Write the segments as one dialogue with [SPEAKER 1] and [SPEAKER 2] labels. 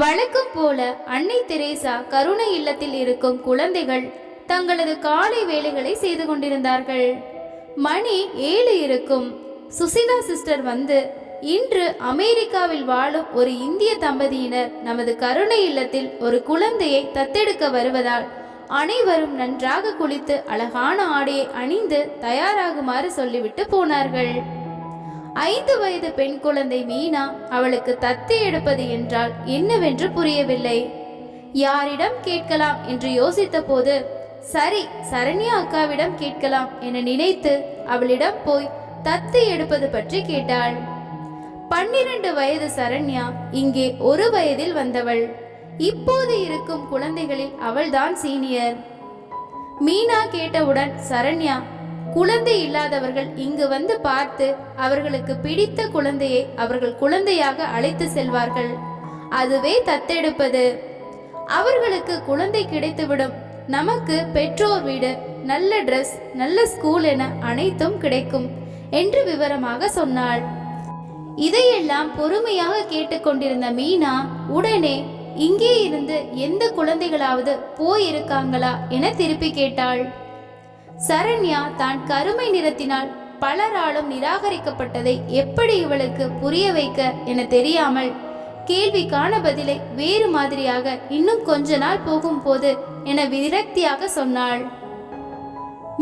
[SPEAKER 1] வழக்கம் போல அன்னை தெரேசா கருணை இல்லத்தில் இருக்கும் குழந்தைகள் தங்களது காலை வேலைகளை செய்து கொண்டிருந்தார்கள். மணி ஏழு இருக்கும். சுசிலா சிஸ்டர் வந்து இன்று அமெரிக்காவில் வாழும் ஒரு இந்திய தம்பதியினர் நமது கருணை இல்லத்தில் ஒரு குழந்தையை தத்தெடுக்க வருவதால் அனைவரும் நன்றாக குளித்து அழகான ஆடையை அணிந்து தயாராகுமாறு சொல்லிவிட்டு போனார்கள். ஐந்து வயது பெண் குழந்தை மீனா அவளுக்கு தத்து எடுப்பது என்றால் என்னவென்று புரியவில்லை. யாரிடம் கேட்கலாம் என்று யோசித்த போது சரி சரண்யா அக்காவிடம் கேட்கலாம் என நினைத்து அவளிடம் போய் தத்து எடுப்பது பற்றி கேட்டாள். பன்னிரண்டு வயது சரண்யா இங்கே ஒரு வயதில் வந்தவள். இப்போது இருக்கும் குழந்தைகளில் அவள்தான் சீனியர். மீனா கேட்டவுடன் சரண்யா குழந்தை இல்லாதவர்கள் இங்கு வந்து பார்த்து அவர்களுக்கு பிடித்த குழந்தையை அவர்கள் குழந்தையாக அழைத்து செல்வார்கள். அதுவே தத்தெடுப்பது. அவர்களுக்கு குழந்தை கிடைத்துவிடும். நமக்கு பெற்றோர் வீடு நல்ல ட்ரெஸ் நல்ல ஸ்கூல் என அனைத்தும் கிடைக்கும் என்று விவரமாக சொன்னாள். இதையெல்லாம் பொறுமையாக கேட்டுக்கொண்டிருந்த மீனா உடனே இங்கே இருந்து எந்த குழந்தைகளாவது போயிருக்காங்களா? என திருப்பி கேட்டாள். சரண்யா தான் கருமை நிறத்தினால் பலராலும் நிராகரிக்கப்பட்டதை எப்படி இவளுக்கு புரிய வைக்க என தெரியாமல் கேள்விக்கான பதிலை வேறு மாதிரியாக இன்னும் கொஞ்ச நாள் போகும் போது என விரக்தியாக சொன்னாள்.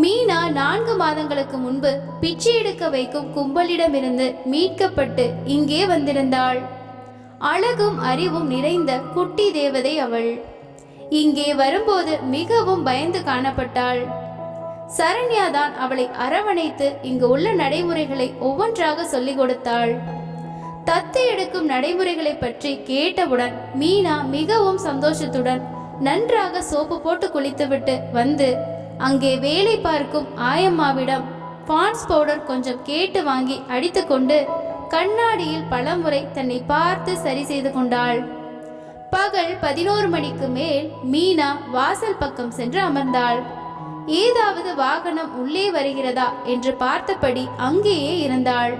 [SPEAKER 1] மீனா நான்கு மாதங்களுக்கு முன்பு பிச்சை எடுக்க வைக்கும் கும்பலிடமிருந்து மீட்கப்பட்டு இங்கே வந்திருந்தாள். அழகும் அறிவும் நிறைந்த குட்டி தேவதை அவள். இங்கே வரும்போது மிகவும் பயந்து காணப்பட்டாள். சரண்யா தான் அவளை அரவணைத்து இங்கு உள்ள நடைமுறைகளை ஒவ்வொன்றாக சொல்லிக் கொடுத்தாள். தத்து எடுக்கும் நடைமுறைகளை பற்றி கேட்டவுடன் மீனா மிகவும் சந்தோஷத்துடன் நன்றாக சோப்பு போட்டு குளித்துவிட்டு வந்து அங்கே வேலை பார்க்கும் ஆயம்மாவிடம் பான்ஸ் பவுடர் கொஞ்சம் கேட்டு வாங்கி அடித்துக்கொண்டு கண்ணாடியில் பலமுறை தன்னை பார்த்து சரி செய்து கொண்டாள். பகல் பதினோரு மணிக்கு மேல் மீனா வாசல் பக்கம் சென்று அமர்ந்தாள். ஏதாவது வாகனம் உள்ளே வருகிறதா என்று பார்த்தபடி அங்கேயே இருந்தாள்.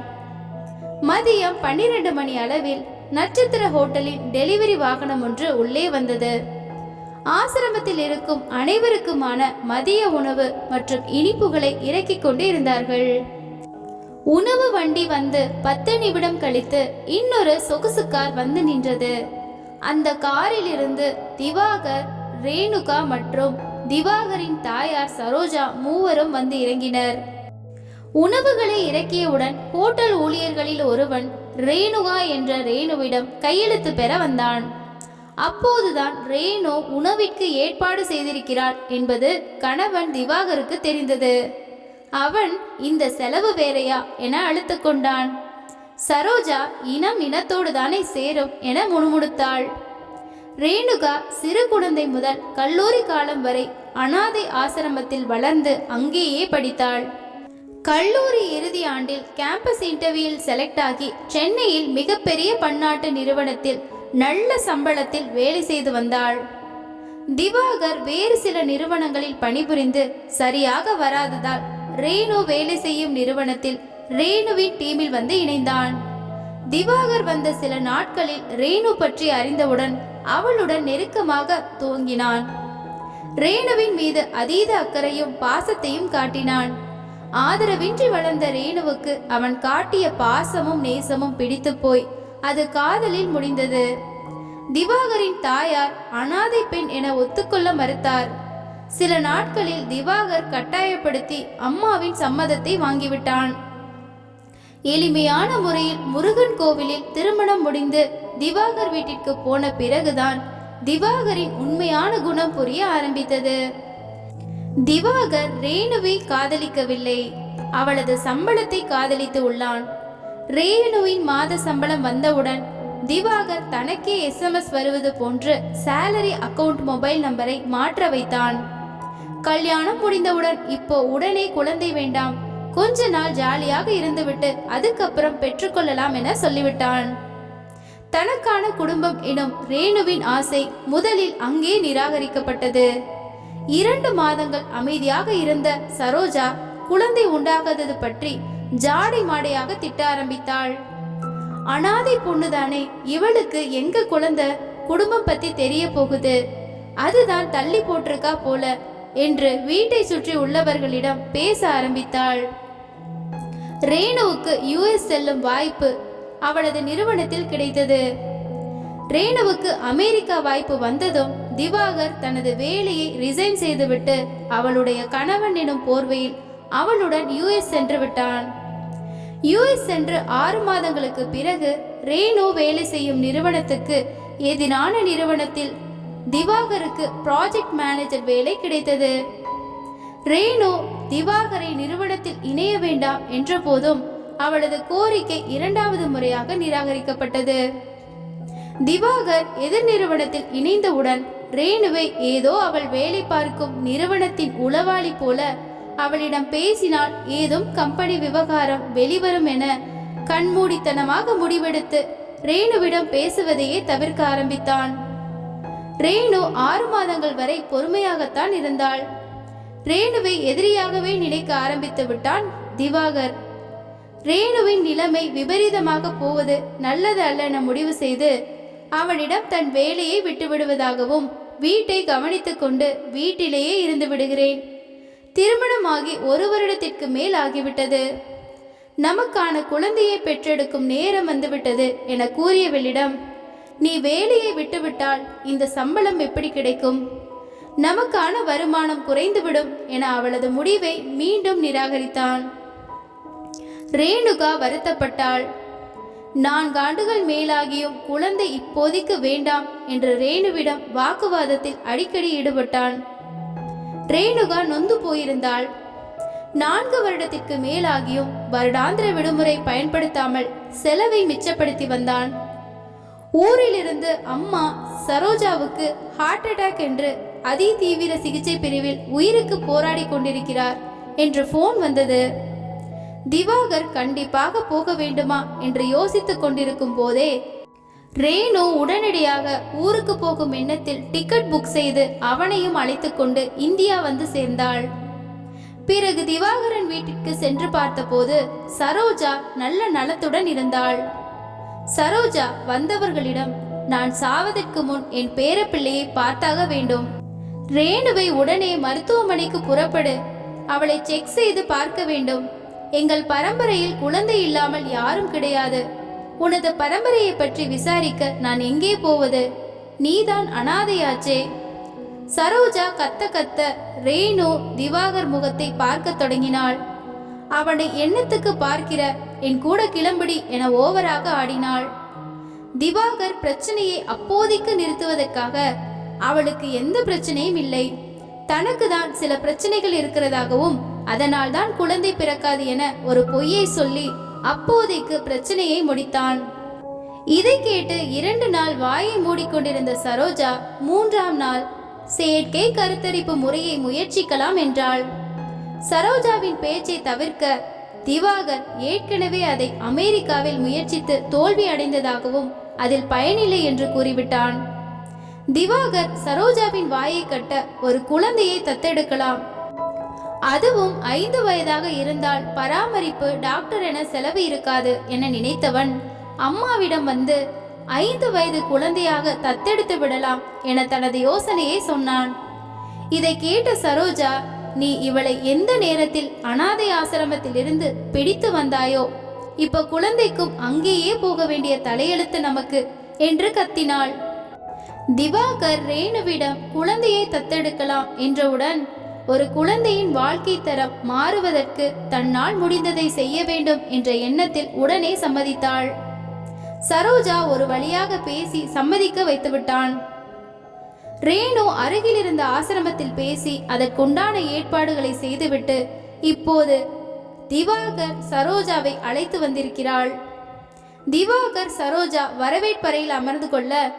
[SPEAKER 1] மதியம் பன்னிரண்டு மணி அளவில் நட்சத்திர ஹோட்டலின் டெலிவரி வாகனம் ஒன்று உள்ளே வந்தது. ஆசிரமத்தில் இருக்கும் அனைவருக்குமான மதிய உணவு மற்றும் இனிப்புகளை இறக்கிக் கொண்டு இருந்தார்கள் உணவு வண்டி வந்து பத்து நிமிடம் கழித்து இன்னொரு சொகுசு கார் வந்து நின்றது. அந்த காரில் இருந்து திவாகர் ரேணுகா மற்றும் திவாகரின் தாயார் சரோஜா மூவரும் வந்து இறங்கினர். உணவுகளை இறக்கியவுடன் ஹோட்டல் ஊழியர்களில் ஒருவன் ரேணுகா என்ற ரேணுவிடம் கையெழுத்து பெற வந்தான். அப்போதுதான் ரேணு உணவிற்கு ஏற்பாடு செய்திருக்கிறாள் என்பது கணவன் திவாகருக்கு தெரிந்தது. அவன் இந்த செலவு வேறையா? என அழுத்து கொண்டான். சரோஜா இனம் இனத்தோடு தானே சேரும் என முணுமுணுத்தாள். ரேணுகா சிறு குழந்தை முதல் கல்லூரி காலம் வரை அனாதை ஆசிரமத்தில் வளர்ந்து அங்கேயே படித்தாள். கல்லூரி இறுதி ஆண்டில் கேம்பஸ் இன்டர்வியூவில் செலக்ட் ஆகி சென்னையில் மிகப்பெரிய பன்னாட்டு நிறுவனத்தில் நல்ல சம்பளத்தில் வேலை செய்து வந்தாள். திவாகர் வேறு சில நிறுவனங்களில் பணிபுரிந்து சரியாக வராததால் ரேணு வேலை செய்யும் நிறுவனத்தில் ரேணுவின் டீமில் வந்து இணைந்தான். திவாகர் வந்த சில நாட்களில் ரேணு பற்றி அறிந்தவுடன் அவளுடன் நெருக்கமாக துவங்கினான். ரேணுவின் மீது அதீத அக்கறையும் பாசத்தையும் காட்டினான். ஆதரவின்றி வளர்ந்த ரேணுவுக்கு அவன் காட்டிய பாசமும் நேசமும் பிடித்து போய் அது காதலில் முடிந்தது. திவாகரின் தாயார் அனாதை பெண் என ஒத்துக்கொள்ள மறுத்தார். சில நாட்களில் திவாகர் கட்டாயப்படுத்தி அம்மாவின் சம்மதத்தை வாங்கிவிட்டான். எளிமையான முறையில் முருகன் கோவிலில் திருமணம் முடிந்து திவாகர் வீட்டிற்கு போன பிறகுதான் திவாகரின் உண்மையான குணம் புரிய ஆரம்பித்தது. திவாகர் ரேணுவை காதலிக்கவில்லை. அவளது சம்பளத்தை காதலித்து உள்ளான். ரேணுவின் மாத சம்பளம் வந்தவுடன் திவாகர் தனக்கே எஸ்எம்எஸ் வருவது போன்று சேலரி அக்கவுண்ட் மொபைல் நம்பரை மாற்ற வைத்தான். கல்யாணம் முடிந்தவுடன் இப்போ உடனே குழந்தை வேண்டாம். கொஞ்ச நாள் ஜாலியாக இருந்துவிட்டு அதுக்கப்புறம் பெற்றுக்கொள்ளலாம் என சொல்லிவிட்டான். தனக்கான குடும்பம் எனும் ரேணுவின் ஆசை முதலில் அங்கே நிராகரிக்கப்பட்டது. இரண்டு மாதங்கள் அமைதியாக இருந்த சரோஜா குழந்தை உண்டாகாதது பற்றி ஜாடை மாடையாக திட்ட ஆரம்பித்தாள். அனாதை பொண்ணுதானே இவளுக்கு எங்க குழந்தை? குடும்பம் பத்தி தெரிய போகுது. அதுதான் தள்ளி போட்டிருக்கா போல என்று வீட்டை சுற்றி உள்ளவர்களிடம் பேச ஆரம்பித்தாள். ரேணுவுக்கு யுஎஸ் செல்லும் வாய்ப்பு அவளது நிறுவனத்தில் கிடைத்தது. ரேணுவுக்கு அமெரிக்கா வாய்ப்பு வந்ததும் திவாகர் தனது வேலையை ரிசைன் செய்துவிட்டு அவளுடைய கணவன் எனும் போர்வையில் அவளுடன் யுஎஸ் சென்று விட்டான். யுஎஸ் சென்று ஆறு மாதங்களுக்கு பிறகு ரேணு வேலை செய்யும் நிறுவனத்துக்கு எதிரான நிறுவனத்தில் திவாகருக்கு ப்ராஜெக்ட் மேனேஜர் வேலை கிடைத்தது. ரேணு திவாகரை நிறுவனத்தில் இணைய வேண்டாம் என்ற போதும் அவளது கோரிக்கை இரண்டாவது முறையாக நிராகரிக்கப்பட்டது. திவாகர் எதிர் நிறுவனத்தில் இணைந்தவுடன் ரேணுவை ஏதோ அவள் வேலை பார்க்கும் நிறுவனத்தின் உளவாளி போல அவளிடம் பேசினால் ஏதும் கம்பெனி விவகாரம் வெளிவரும் என கண்மூடித்தனமாக முடிவெடுத்து ரேணுவிடம் பேசுவதையே தவிர்க்க ஆரம்பித்தான். ரேணு ஆறு மாதங்கள் வரை பொறுமையாகத்தான் இருந்தாள். ரேணுவை எதிரியாகவே நினைக்க ஆரம்பித்து விட்டான் திவாகர். ரேணுவின் நிலைமை விபரீதமாக போவது நல்லது அல்ல என முடிவு செய்து அவனிடம் தன் வேலையை விட்டுவிடுவதாகவும் வீட்டை கவனித்துக் கொண்டு வீட்டிலேயே இருந்து விடுகிறேன். திருமணமாகி ஒரு வருடத்திற்கு மேல் ஆகிவிட்டது. நமக்கான குழந்தையை பெற்றெடுக்கும் நேரம் வந்துவிட்டது என கூறியவளிடம் நீ வேலையை விட்டுவிட்டால் இந்த சம்பளம் எப்படி கிடைக்கும்? நமக்கான வருமானம் குறைந்துவிடும் என அவளது முடிவை மீண்டும் நிராகரித்தான் ரேணுகா வருத்தப்பட்டாள். நான்கு ஆண்டுகள் மேலாகியும் குழந்தை இப்போதைக்கு வேண்டாம் என்று ரேணுவிடம் வாக்குவாதத்தில் அடிக்கடி ஈடுபட்டான் ரேணுகா நொந்து போயிருந்தாள். நான்கு வருடத்திற்கு மேலாகியும் வருடாந்திர விடுமுறை பயன்படுத்தாமல் செலவை மிச்சப்படுத்தி வந்தான் ஊரிலிருந்து அம்மா சரோஜாவுக்கு ஹார்ட் அட்டாக் என்று அதிதீவிர சிகிச்சை பிரிவில் உயிருக்கு போராடி கொண்டிருக்கிறார் என்று போன் வந்தது. திவாகர் கண்டிப்பாக போக வேண்டுமா என்று யோசித்துக் கொண்டிருக்கும் போதே ரேணு உடனடியாக ஊருக்கு போகும் எண்ணத்தில் டிக்கெட் புக் செய்து அவனையும் அழைத்து கொண்டு இந்தியா வந்து சேர்ந்தாள். பிறகு திவாகரன் வீட்டிற்கு சென்று பார்த்தபோது சரோஜா நல்ல நலத்துடன் இருந்தாள். சரோஜா வந்தவர்களிடம் நான் சாவதற்கு முன் என் பேரப்பிள்ளையை பார்த்தாக வேண்டும். ரேணுவை உடனே மருத்துவமனைக்கு புறப்படு. அவளை செக் செய்து பார்க்க வேண்டும். எங்கள் பரம்பரையில் குழந்தை இல்லாமல் யாரும் கிடையாது. உனது பரம்பரையை பற்றி விசாரிக்க நான் எங்கே போவது? நீதான் அனாதையாச்சே. சரோஜா கத்த கத்த ரேணு திவாகர் முகத்தை பார்க்க தொடங்கினாள். அவனை எண்ணத்துக்கு பார்க்கிற? என் கூட கிளம்படி என ஓவராக ஆடினாள். திவாகர் பிரச்சனையை அப்போதைக்கு நிறுத்துவதற்காக அவளுக்கு எந்த பிரச்சனையும் இல்லை. தனக்கு தான் சில பிரச்சனைகள் இருக்கிறதாகவும் அதனால் தான் குழந்தை பிறக்காது என ஒரு பொய்யை சொல்லி அப்போதைக்கு பிரச்சனையை முடித்தான். இதை கேட்டு இரண்டு நாள் வாயை மூடிக்கொண்டிருந்த சரோஜா மூன்றாம் நாள் செயற்கை கருத்தரிப்பு முறையை முயற்சிக்கலாம் என்றாள். சரோஜாவின் பேச்சை தவிர்க்க திவாகர் ஏற்கனவே அதை அமெரிக்காவில் முயற்சித்து தோல்வி அடைந்ததாகவும் அதில் பயனில்லை என்று கூறிவிட்டான். திவாகர் சரோஜாவின் வாயை கட்ட ஒரு குழந்தையை தத்தெடுக்கலாம். அதுவும் ஐந்து வயதாக இருந்தால் பராமரிப்பு டாக்டர் என செலவு இருக்காது என நினைத்தவன் அம்மாவிடம் வந்து ஐந்து வயது குழந்தையாக தத்தெடுத்து விடலாம் என தனது யோசனையை சொன்னான். இதை கேட்ட சரோஜா நீ இவளை எந்த நேரத்தில் அனாதை ஆசிரமத்திலிருந்து பிடித்து வந்தாயோ இப்ப குழந்தைக்கும் அங்கேயே போக வேண்டிய தலையெழுத்து நமக்கு என்று கத்தினாள். திவாகர் ரேணுவிடம் குழந்தையை தத்தெடுக்கலாம் என்றவுடன் ஒரு குழந்தையின் வாழ்க்கை தரம் மாறுவதற்கு தன்னால் முடிந்ததை செய்ய வேண்டும் என்ற எண்ணத்தில் உடனே சம்மதித்தாள். சரோஜா ஒரு வழியாக பேசி சம்மதிக்க வைத்துவிட்டான். ரேணு அருகில் இருந்த ஆசிரமத்தில் பேசி அதற்குண்டான ஏற்பாடுகளை செய்துவிட்டு இப்போது திவாகர் சரோஜாவை அழைத்து வந்திருக்கிறாள். திவாகர் சரோஜா வரவேற்பறையில் அமர்ந்து கொள்ள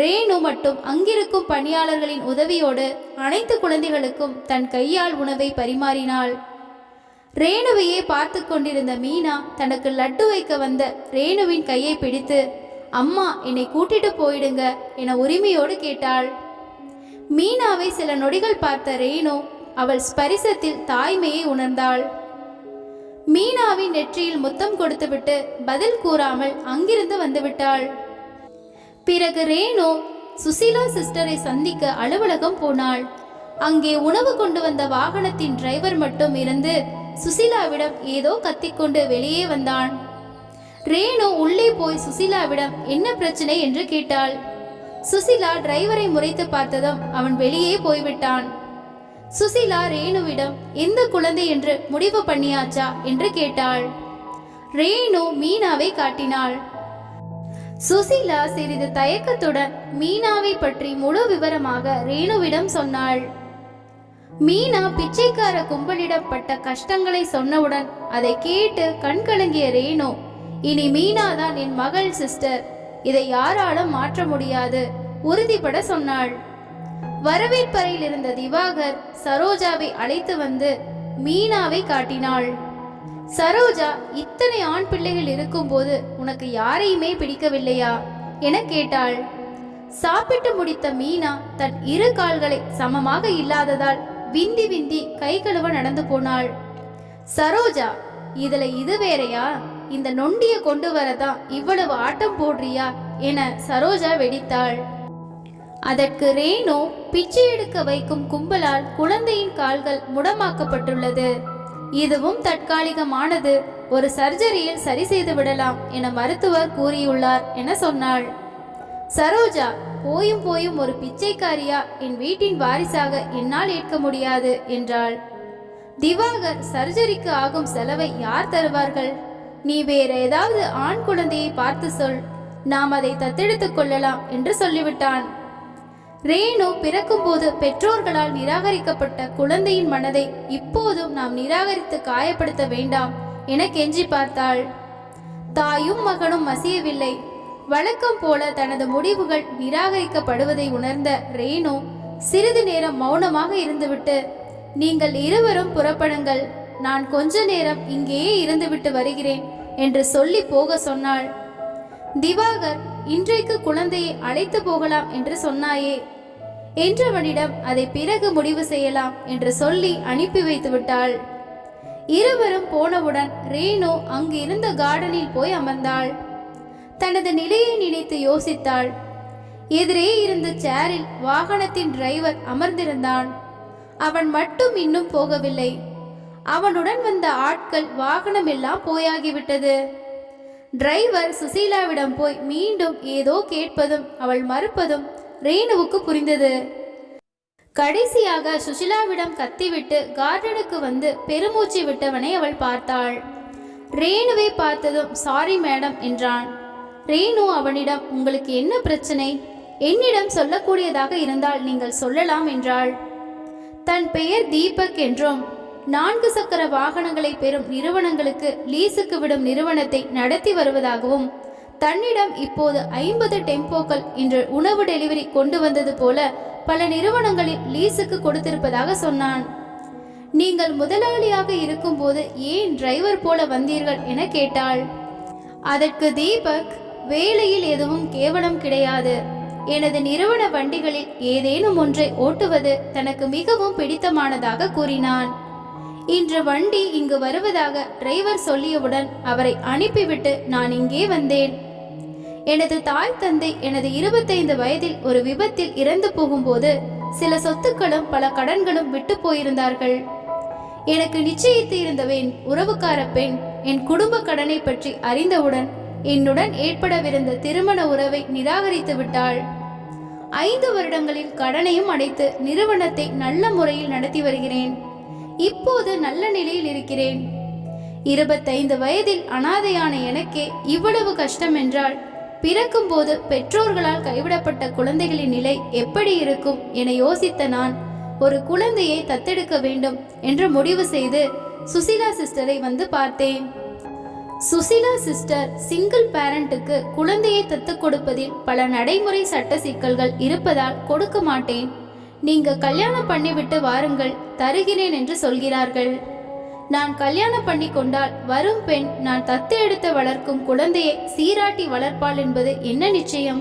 [SPEAKER 1] ரேணு மட்டும் அங்கிருக்கும் பணியாளர்களின் உதவியோடு அனைத்து குழந்தைகளுக்கும் தன் கையால் உணவை பரிமாறினாள். ரேணுவையே பார்த்து கொண்டிருந்த மீனா தனக்கு லட்டு வைக்க வந்த ரேணுவின் கையை பிடித்து அம்மா என்னை கூட்டிட்டு போயிடுங்க என உரிமையோடு கேட்டாள். மீனாவை சில நொடிகள் பார்த்த ரேணு அவள் ஸ்பரிசத்தில் தாய்மையை உணர்ந்தாள். மீனாவின் நெற்றியில் முத்தம் கொடுத்துவிட்டு பதில் கூறாமல் அங்கிருந்து வந்துவிட்டாள். பிறகு ரேணு சுசீலா சிஸ்டரை சந்திக்க அலுவலகம் போனாள். அங்கே உணவு கொண்டு வந்த வாகனத்தின் டிரைவர் மட்டும் இருந்து சுசீலாவிடம் ஏதோ கத்திக்கொண்டு வெளியே வந்தான். ரேணு உள்ளே போய் சுசீலாவிடம் என்ன பிரச்சனை? என்று கேட்டாள். சுசீலா டிரைவரை முறைத்து பார்த்ததும் அவன் வெளியே போய்விட்டான். சுசீலா ரேணுவிடம் எந்த குழந்தை என்று முடிவு பண்ணியாச்சா? என்று கேட்டாள். ரேணு மீனாவை காட்டினாள். சுசீலா சிறிது தயக்கத்துடன் மீனாவை பற்றி முழு விவரமாக ரேணுவிடம் சொன்னாள். மீனா பிச்சைக்கார கும்பலிடப்பட்ட கஷ்டங்களை சொன்னவுடன் அதை கேட்டு கண்கலங்கிய ரேணு இனி மீனா தான் என் மகள் சிஸ்டர். இதை யாராலும் மாற்ற முடியாது உறுதிபட சொன்னாள். வரவேற்பறையில் இருந்த திவாகர் சரோஜாவை அழைத்து வந்து மீனாவை காட்டினாள். சரோஜா இத்தனை ஆண் பிள்ளைகள் இருக்கும்போது உனக்கு யாரையுமே பிடிக்கவில்லையா? என கேட்டாள். சாப்பிட்டு முடித்த மீனா தன் இரு கால்களை சமமாக இல்லாததால் விந்தி விந்தி கை கழுவ நடந்து போனாள். சரோஜா இதுல இது வேறையா? இந்த நொண்டிய கொண்டு வரதான் இவ்வளவு ஆட்டம் போடுறியா? என சரோஜா வெடித்தாள். அதற்கு ரேணு பிச்சை எடுக்க வைக்கும் கும்பலால் குழந்தையின் கால்கள் முடமாக்கப்பட்டுள்ளது. இதுவும் தற்காலிகமானது. ஒரு சர்ஜரியில் சரி செய்து விடலாம் என மருத்துவர் கூறியுள்ளார் என சொன்னாள். சரோஜா போயும் போயும் ஒரு பிச்சைக்காரியா? என் வீட்டின் வாரிசாக என்னால் ஏற்க முடியாது என்றாள். திவாகர் சர்ஜரிக்கு ஆகும் செலவை யார் தருவார்கள்? நீ வேற ஏதாவது ஆண் குழந்தையை பார்த்து சொல். நாம் அதை தத்தெடுத்துக் கொள்ளலாம் என்று சொல்லிவிட்டான். ரேணு பிறக்கும்போது பெற்றோர்களால் நிராகரிக்கப்பட்ட குழந்தையின் மனதை இப்போதும் நாம் நிராகரித்து காயப்படுத்த வேண்டாம் என கெஞ்சி பார்த்தாள். தாயும் மகனும் மசியவில்லை. வழக்கம் போல தனது முடிவுகள் நிராகரிக்கப்படுவதை உணர்ந்த ரேணு சிறிது நேரம் மௌனமாக இருந்துவிட்டு நீங்கள் இருவரும் புறப்படுங்கள். நான் கொஞ்ச நேரம் இங்கேயே இருந்துவிட்டு வருகிறேன் என்று சொல்லி போக சொன்னாள். திவாகர் இன்றைக்கு குழந்தையை அழைத்து போகலாம் என்று சொன்னாயே. என்றவனிடம் அதை பிறகு முடிவு செய்யலாம் என்று சொல்லி அனுப்பி வைத்து விட்டாள். இருவரும் போனவுடன் ரேணு அங்கு இருந்த கார்டனில் போய் அமர்ந்தாள். தனது நிலையை நினைத்து யோசித்தாள். எதிரே இருந்த சேரில் வாகனத்தின் டிரைவர் அமர்ந்திருந்தான். அவன் மட்டும் இன்னும் போகவில்லை. அவனுடன் வந்த ஆட்கள் வாகனம் எல்லாம் போயாகிவிட்டது. டிரைவர் சுசீலாவிடம் போய் மீண்டும் ஏதோ கேட்பதும் அவள் மறுப்பதும் ரேணுவுக்கு புரிந்தது. கடைசியாக சுஷிலாவிடம் கத்திவிட்டு கார்டனுக்கு வந்து பெருமூச்சு விட்டவனை அவள் பார்த்தாள். ரேணுவை பார்த்ததும் சாரி மேடம் என்றான். ரேணு அவனிடம் உங்களுக்கு என்ன பிரச்சனை? என்னிடம் சொல்லக்கூடியதாக இருந்தால் நீங்கள் சொல்லலாம் என்றாள். தன் பெயர் தீபக் என்றும் நான்கு சக்கர வாகனங்களை பெறும் நிறுவனங்களுக்கு லீஸுக்கு விடும் நிறுவனத்தை நடத்தி வருவதாகவும் தன்னிடம் இப்போது ஐம்பது டெம்போக்கள் இன்று உணவு டெலிவரி கொண்டு வந்தது போல பல நிறுவனங்களில் லீஸுக்கு கொடுத்திருப்பதாக சொன்னான். நீங்கள் முதலாளியாக இருக்கும்போது ஏன் டிரைவர் போல வந்தீர்கள் என கேட்டாள். அதற்கு தீபக் வேலையில் எதுவும் கேவலம் கிடையாது. எனது நிறுவன வண்டிகளில் ஏதேனும் ஒன்றை ஓட்டுவது தனக்கு மிகவும் பிடித்தமானதாக கூறினான். இன்று வண்டி இங்கு வருவதாக டிரைவர் சொல்லியவுடன் அவரை அனுப்பிவிட்டு நான் இங்கே வந்தேன். எனது தாய் தந்தை எனது இருபத்தைந்து வயதில் ஒரு விபத்தில் இறந்து போகும்போது சில சொத்துக்களும் பல கடன்களும் விட்டு போயிருந்தார்கள். எனக்கு நிச்சயித்து இருந்தவேன் உறவுக்கார பெண் என் குடும்ப கடனை பற்றி அறிந்தவுடன் என்னுடன் ஏற்படவிருந்த திருமண உறவை நிராகரித்து விட்டாள். ஐந்து வருடங்களில் கடனையும் அடைத்து நிறுவனத்தை நல்ல முறையில் நடத்தி வருகிறேன். இப்போது நல்ல நிலையில் இருக்கிறேன். இருபத்தைந்து வயதில் அனாதையான எனக்கே இவ்வளவு கஷ்டம் என்றால் பிறக்கும்போது பெற்றோர்களால் கைவிடப்பட்ட குழந்தைகளின் நிலை எப்படி இருக்கும் என யோசித்த நான் ஒரு குழந்தையை தத்தெடுக்க வேண்டும் என்று முடிவு செய்து சுசிலா சிஸ்டரை வந்து பார்த்தேன். சுசிலா சிஸ்டர் சிங்கிள் பேரண்ட்டுக்கு குழந்தையை தத்துக் கொடுப்பதில் பல நடைமுறை சட்ட சிக்கல்கள் இருப்பதால் கொடுக்க மாட்டேன். நீங்க கல்யாணம் பண்ணிவிட்டு வாருங்கள் தருகிறேன் என்று சொல்கிறார்கள். நான் கல்யாணம் பண்ணி கொண்டால் வரும் பெண் நான் தத்து எடுத்து வளர்க்கும் குழந்தையை சீராட்டி வளர்ப்பாள் என்பது என்ன நிச்சயம்?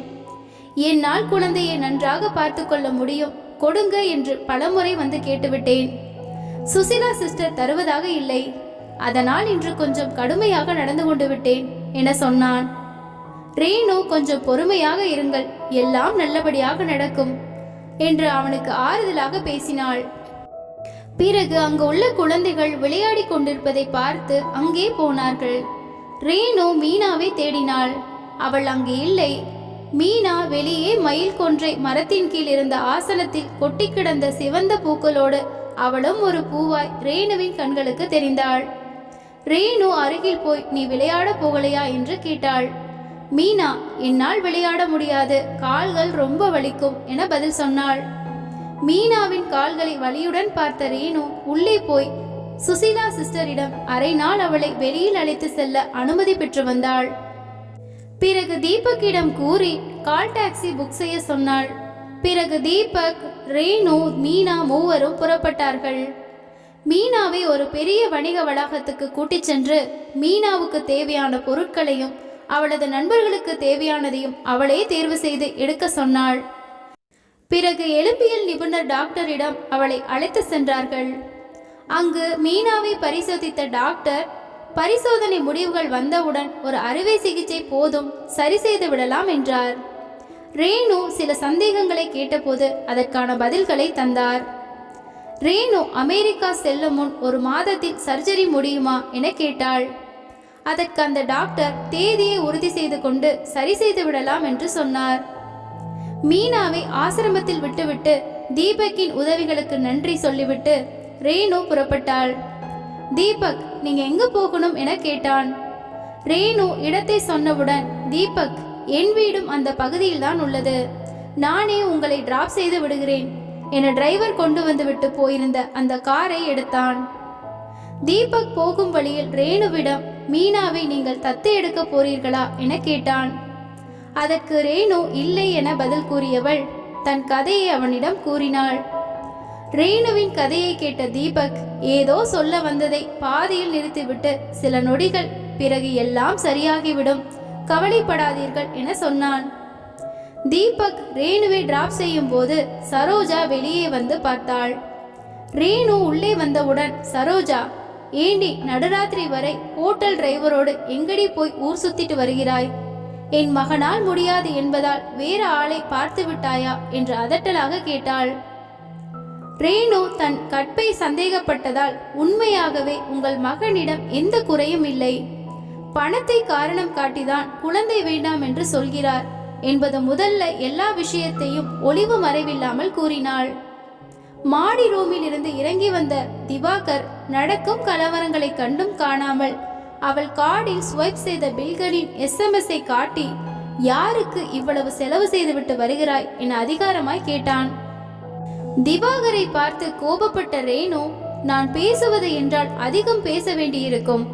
[SPEAKER 1] என்னால் குழந்தையை நன்றாக பார்த்து கொள்ள முடியும் கொடுங்க என்று பலமுறை வந்து கேட்டுவிட்டேன். சுசிலா சிஸ்டர் தருவதாக இல்லை. அதனால் இன்று கொஞ்சம் கடுமையாக நடந்து கொண்டு விட்டேன் என சொன்னான். ரேணு கொஞ்சம் பொறுமையாக இருங்கள் எல்லாம் நல்லபடியாக நடக்கும். என்று அவனுக்கு ஆறுதலாக பேசினாள். பிறகு அங்கு உள்ள குழந்தைகள் விளையாடி கொண்டிருப்பதை பார்த்து அங்கே போனார்கள். ரேணு மீனாவை தேடினாள். அவள் அங்கு இல்லை. மீனா வெளியே மயில் கொன்றை மரத்தின் கீழ் இருந்த ஆசனத்தில் கொட்டி கிடந்த சிவந்த பூக்களோடு அவளும் ஒரு பூவாய் ரேணுவின் கண்களுக்கு தெரிந்தாள். ரேணு அருகில் போய் நீ விளையாட போகலையா? என்று கேட்டாள். மீனா என்னால் விளையாட முடியாது. கால்கள் ரொம்ப வலிக்கும் என பதில் சொன்னாள். மீனாவின் கால்களை வலியுடன் பார்த்த ரேணு உள்ளே போய் சுசீலா சிஸ்டரிடம் அரை நாள் அவளை வெளியில் அழைத்து செல்ல அனுமதி பெற்று வந்தாள். பிறகு தீபக்கிடம் கூறி கால் டாக்ஸி புக் செய்ய சொன்னாள். பிறகு தீபக் ரேணு மீனா மூவரும் புறப்பட்டார்கள். மீனாவை ஒரு பெரிய வணிக வளாகத்துக்கு கூட்டிச் சென்று மீனாவுக்கு தேவையான பொருட்களையும் அவளது நண்பர்களுக்கு தேவையானதையும் அவளே தேர்வு செய்து எடுக்க சொன்னாள். பிறகு எலும்பியல் நிபுணர் டாக்டரிடம் அவளை அழைத்து சென்றார்கள். அங்கு மீனாவை பரிசோதித்த டாக்டர் பரிசோதனை முடிவுகள் வந்தவுடன் ஒரு அறுவை சிகிச்சை போதும் சரி செய்து விடலாம் என்றார். ரேணு சில சந்தேகங்களை கேட்டபோது அதற்கான பதில்களை தந்தார். ரேணு அமெரிக்கா செல்லும் முன் ஒரு மாதத்தில் சர்ஜரி முடியுமா என கேட்டாள். அதற்கு அந்த டாக்டர் தேதியை உறுதி செய்து கொண்டு சரி செய்து விடலாம் என்று சொன்னார். மீனாவை ஆசிரமத்தில் விட்டுவிட்டு தீபக்கின் உதவிகளுக்கு நன்றி சொல்லிவிட்டு ரேணு புறப்பட்டாள். தீபக் நீங்க எங்க போகணும்? என கேட்டான். ரேணு இடத்தை சொன்னவுடன் தீபக் என் வீடும் அந்த பகுதியில் தான் உள்ளது. நானே உங்களை டிராப் செய்து விடுகிறேன். என டிரைவர் கொண்டு வந்து விட்டு போயிருந்த அந்த காரை எடுத்தான். தீபக் போகும் வழியில் ரேணுவிடம் மீனாவை நீங்கள் தத்து எடுக்க போறீர்களா என கேட்டான். அதற்கு ரேணு இல்லை என பதில் கூறியவள் தன் கதையை அவனிடம் கூறினாள். ரேணுவின் கதையை கேட்ட தீபக் ஏதோ சொல்ல வந்ததை பாதியில் நிறுத்திவிட்டு சில நொடிகள் பிறகு எல்லாம் சரியாகிவிடும் கவலைப்படாதீர்கள் என சொன்னான். தீபக் ரேணுவை டிராப் செய்யும் போது சரோஜா வெளியே வந்து பார்த்தாள். ரேணு உள்ளே வந்தவுடன் சரோஜா ஏண்டி நடுராத்திரி வரை ஹோட்டல் டிரைவரோடு எங்கடி போய் ஊர் சுத்திட்டு வருகிறாய்? என் மகனால் முடியாது என்பதால் வேற ஆளை பார்த்து விட்டாயா? என்று அதட்டலாக கேட்டாள். ரேணு தன் கற்பை சந்தேகப்பட்டதால் உண்மையாகவே உங்கள் மகனிடம் எந்த குறையும் இல்லை. பணத்தை காரணம் காட்டிதான் குழந்தை வேண்டாம் என்று சொல்கிறார் என்பது முதல்ல எல்லா விஷயத்தையும் ஒளிவு மறைவில்லாமல் கூறினாள். மாடி ரூமில் இருந்து இறங்கி வந்த திவாகர் நடக்கும் கலவரங்களை கண்டும் காணாமல் அவள் கார்டில் ஸ்வைப் செய்த பில்களின் எஸ்எம்எஸ்ஐ காட்டி யாருக்கு இவ்வளவு செலவு செய்துவிட்டு வருகிறாய்? என அதிகாரமாய் கேட்டான். திவாகரை பார்த்து கோபப்பட்ட ரேணு நான் பேசுவது என்றால் அதிகம் பேச வேண்டியிருக்கும்.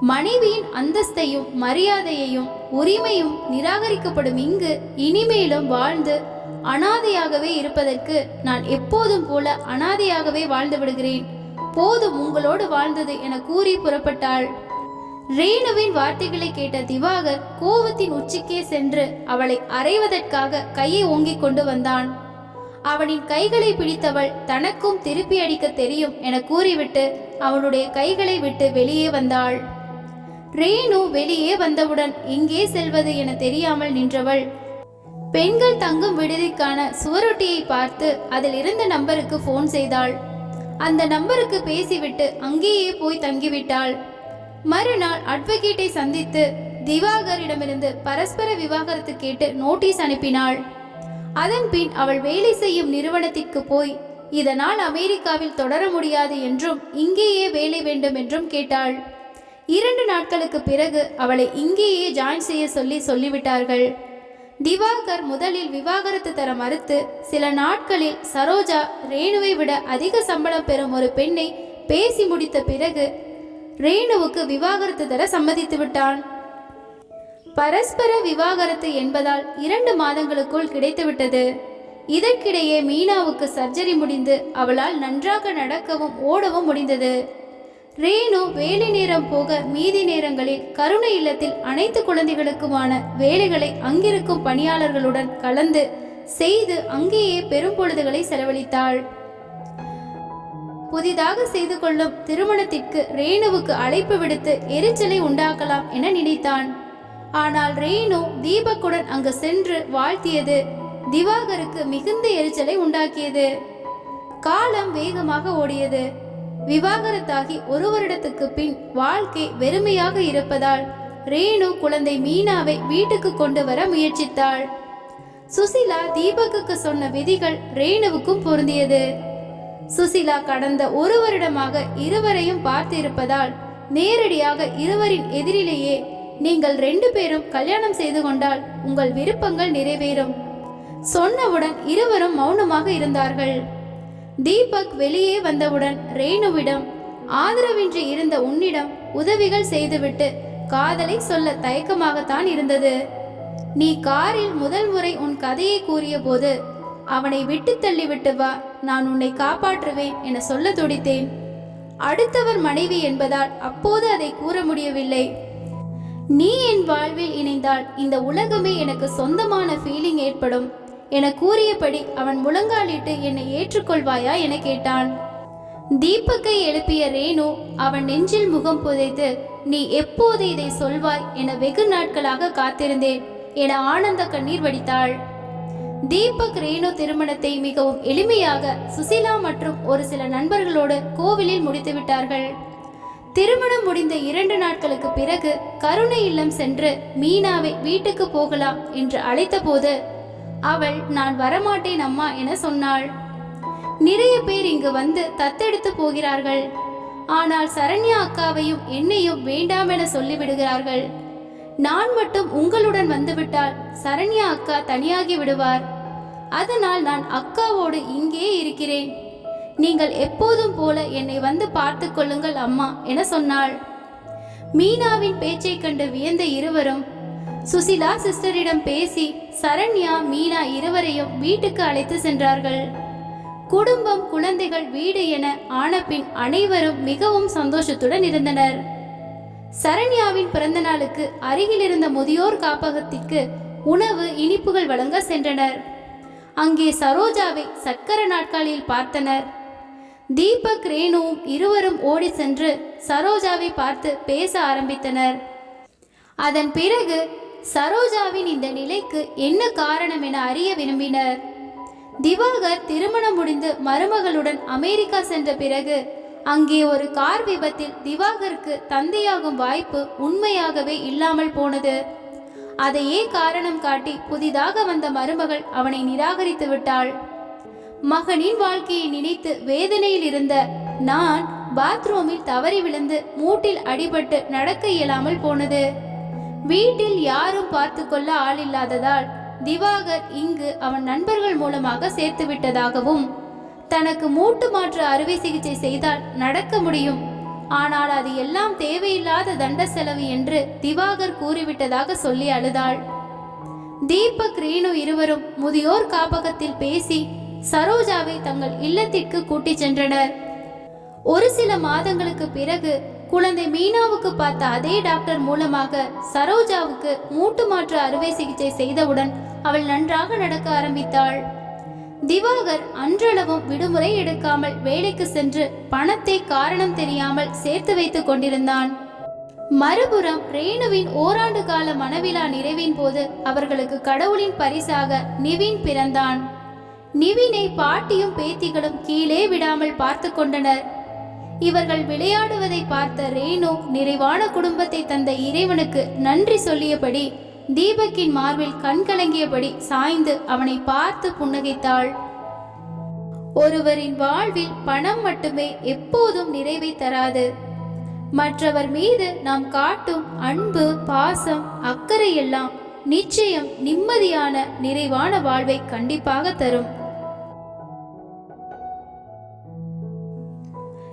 [SPEAKER 1] மனைவியின் அந்தஸ்தையும் மரியாதையையும் உரிமையும் நிராகரிக்கப்படும் இங்கு இனிமேலும் வாழ்ந்து அனாதையாகவே இருப்பதற்கு நான் எப்போதும் போல அனாதையாகவே வாழ்ந்து விடுகிறேன். போதும் உங்களோடு வாழ்ந்தது என கூறி புறப்பட்டாள். ரேணுவின் வார்த்தைகளை கேட்ட திவாகர் கோவத்தின் உச்சிக்கே சென்று அவளை அறைவதற்காக கையை ஓங்கிக் கொண்டு வந்தான். அவனின் கைகளை பிடித்தவள் தனக்கும் திருப்பி அடிக்க தெரியும் என கூறிவிட்டு அவனுடைய கைகளை விட்டு வெளியே வந்தாள். ரேணு வெளியே வந்தவுடன் எங்கே செல்வது என தெரியாமல் நின்றவள் பெண்கள் தங்கும் விடுதிக்கான சுவரொட்டியை பார்த்து அதில் இருந்த நம்பருக்கு ஃபோன் செய்தாள். அந்த நம்பருக்கு பேசிவிட்டு அங்கேயே போய் தங்கிவிட்டாள். மறுநாள் அட்வொகேட்டை சந்தித்து திவாகரிடமிருந்து பரஸ்பர விவாகரத்து கேட்டு நோட்டீஸ் அனுப்பினாள். அதன் பின் அவள் வேலை செய்யும் நிறுவனத்திற்கு போய் இதனால் அமெரிக்காவில் தொடர முடியாது என்றும் இங்கேயே வேலை வேண்டும் என்றும் கேட்டாள். இரண்டு நாட்களுக்கு பிறகு அவளை இங்கேயே ஜாயின் செய்ய சொல்லி சொல்லிவிட்டார்கள். திவாகர் முதலில் விவாகரத்து தர மறுத்து சில நாட்களில் சரோஜா ரேணுவை விட அதிக சம்பளம் பெறும் ஒரு பெண்ணை பேசி முடித்த பிறகு ரேணுவுக்கு விவாகரத்து தர சம்மதித்து விட்டான். பரஸ்பர விவாகரத்து என்பதால் இரண்டு மாதங்களுக்குள் கிடைத்துவிட்டது. இதற்கிடையே மீனாவுக்கு சர்ஜரி முடிந்து அவளால் நன்றாக நடக்கவும் ஓடவும் முடிந்தது. ரேணு வேலை நேரம் போக மீதி நேரங்களில் கருணை இல்லத்தில் அனைத்து குழந்தைகளுக்குமான வேலைகளை அங்கிருக்கும் பணியாளர்களுடன் கலந்து செய்து அங்கேயே பெரும் பொழுதுகளை செலவழித்தாள். புதிதாக செய்து கொள்ளும் திருமணத்திற்கு ரேணுவுக்கு அழைப்பு விடுத்து எரிச்சலை உண்டாக்கலாம் என நினைத்தான். ஆனால் ரேணு தீபக்குடன் அங்கு சென்று வாழ்த்தியது திவாகருக்கு மிகுந்த எரிச்சலை உண்டாக்கியது. காலம் வேகமாக ஓடியது. விவாகரத்தாகி ஒரு வருடத்துக்கு பின் வாழ்க்கை வெறுமையாக இருப்பதால் ரேணு குழந்தை மீனாவை வீட்டுக்கு கொண்டு வர முயற்சித்தாள். சுசிலா தீபக்குக்கு சொன்ன விதிகள் ரேணுவுக்கும் பொருந்தியது. சுசிலா கடந்த ஒரு வருடமாக இருவரையும் பார்த்திருப்பதால் நேரடியாக இருவரின் எதிரிலேயே நீங்கள் ரெண்டு பேரும் கல்யாணம் செய்து கொண்டால் உங்கள் விருப்பங்கள் நிறைவேறும். சொன்னவுடன் இருவரும் மௌனமாக இருந்தார்கள். தீபக் வெளியே வந்தவுடன் ரேணுவிடம் ஆதரவின்றி இருந்த உன்னிடம் உதவிகள் செய்துவிட்டு காதலை சொல்ல தயக்கமாகத்தான் இருந்தது. நீ காரில் முதல் முறை உன் கதையை கூறிய போது அவனை விட்டு தள்ளிவிட்டு வா நான் உன்னை காப்பாற்றுவேன் என சொல்ல துடித்தேன். அடுத்தவர் மனைவி என்பதால் அப்போது அதை கூற முடியவில்லை. நீ என் வாழ்வில் இணைந்தால் இந்த உலகமே எனக்கு சொந்தமான ஃபீலிங் ஏற்படும். என கூறியபடி அவன் முழங்காலிட்டு என்னை ஏற்றுக்கொள்வாயா என கேட்டான். தீபக்கை எழுப்பிய ரேணு அவன் நெஞ்சில் முகம் புதைத்து நீ எப்போது இதை சொல்வாய்? என வெகு நாட்களாக காத்திருந்தேன் என ஆனந்த கண்ணீர் வடித்தாள். தீபக் ரேணு திருமணத்தை மிகவும் எளிமையாக சுசிலா மற்றும் ஒரு சில நண்பர்களோடு கோவிலில் முடித்து விட்டார்கள். திருமணம் முடிந்த இரண்டு நாட்களுக்கு பிறகு கருணை இல்லம் சென்று மீனாவை வீட்டுக்கு போகலாம் என்று அழைத்தபோது அவள் நான் வரமாட்டேன் அம்மா என சொன்னாள். நிறைய பேர் இங்கு வந்து தத்தெடுத்து போகிறார்கள். ஆனால் சரண்யா அக்காவையும் என்னையும் வேண்டாம் என சொல்லிவிடுகிறார்கள். நான் மட்டும் உங்களுடன் வந்துவிட்டால் சரண்யா அக்கா தனியாகி விடுவார். அதனால் நான் அக்காவோடு இங்கே இருக்கிறேன். நீங்கள் எப்போதும் போல என்னை வந்து பார்த்து கொள்ளுங்கள் அம்மா என சொன்னாள். மீனாவின் பேச்சைக் கண்டு வியந்த இருவரும் சுசிலா சிஸ்டரிடம் பேசி சரண்யா மீனா இருவரையும் வீட்டுக்கு அழைத்து சென்றார்கள். குடும்பம் குழந்தைகள் வீடு என ஆனபின் அனைவரும் மிகவும் சந்தோஷத்துடன் இருந்தனர். சரண்யாவின் பிறந்த நாளுக்கு அருகில் இருந்த முதியோர் காப்பகத்திற்கு உணவு இனிப்புகள் வழங்க சென்றனர். அங்கே சரோஜாவை சக்கர நாட்காலியில் பார்த்தனர். தீபக் ரேணுவும் இருவரும் ஓடி சென்று சரோஜாவை பார்த்து பேச ஆரம்பித்தனர். அதன் பிறகு சரோஜாவின் இந்த நிலைக்கு என்ன காரணம் என அறிய விரும்பினர். திவாகர் திருமணம் முடிந்து மருமகளுடன் அமெரிக்கா சென்ற பிறகு அங்கே ஒரு கார் விபத்தில் திவாகருக்கு தந்தையாகும் வாய்ப்பு உண்மையாகவே இல்லாமல் போனது. அதையே காரணம் காட்டி புதிதாக வந்த மருமகள் அவனை நிராகரித்து விட்டாள். மகனின் வாழ்க்கையை நினைத்து வேதனையில் இருந்த நான் பாத்ரூமில் தவறி விழுந்து மூட்டில் அடிபட்டு நடக்க இயலாமல் போனது. வீட்டில் யாரும் பார்த்து கொள்ள ஆள் இல்லாததால் திவாகர் இங்கு அவன் நண்பர்கள் மூலமாக சேர்த்து விட்டதாகவும் தனக்கு மூட்டு மாற்று அறுவை சிகிச்சை செய்தால் நடக்க முடியும். ஆனால் அது எல்லாம் தேவையில்லாத தண்ட செலவு என்று திவாகர் கூறிவிட்டதாக சொல்லி அழுதாள். தீபக் ரீனு இருவரும் முதியோர் காப்பகத்தில் பேசி சரோஜாவை தங்கள் இல்லத்திற்கு கூட்டிச் சென்றனர். ஒரு சில மாதங்களுக்கு பிறகு குழந்தை மீனாவுக்கு பார்த்த அதே டாக்டர் மூலமாக சரோஜாவுக்கு மூட்டு மாற்று அறுவை சிகிச்சை செய்தவுடன் அவள் நன்றாக நடக்க ஆரம்பித்தாள். திவாகர் அன்றளவும் விடுமுறை எடுக்காமல் வேலைக்கு சென்று பணத்தை காரணம் தெரியாமல் சேர்த்து வைத்துக் கொண்டிருந்தான். மறுபுறம் ரேணுவின் ஓராண்டு கால மனவிழா நிறைவின் போது அவர்களுக்கு கடவுளின் பரிசாக நிவின் பிறந்தான். நிவினை பாட்டியும் பேத்திகளும் கீழே விடாமல் பார்த்து கொண்டனர். இவர்கள் விளையாடுவதை பார்த்த ரேணு நிறைவான குடும்பத்தை தந்த இறைவனுக்கு நன்றி சொல்லியபடி தீபக்கின் மார்பில் கண்கலங்கியபடி சாய்ந்து அவனை பார்த்து புன்னகைத்தாள். ஒருவரின் வாழ்வில் பணம் மட்டுமே எப்போதும் நிறைவை தராது. மற்றவர் மீது நாம் காட்டும் அன்பு பாசம் அக்கறை எல்லாம் நிச்சயம் நிம்மதியான நிறைவான வாழ்வை கண்டிப்பாக தரும்.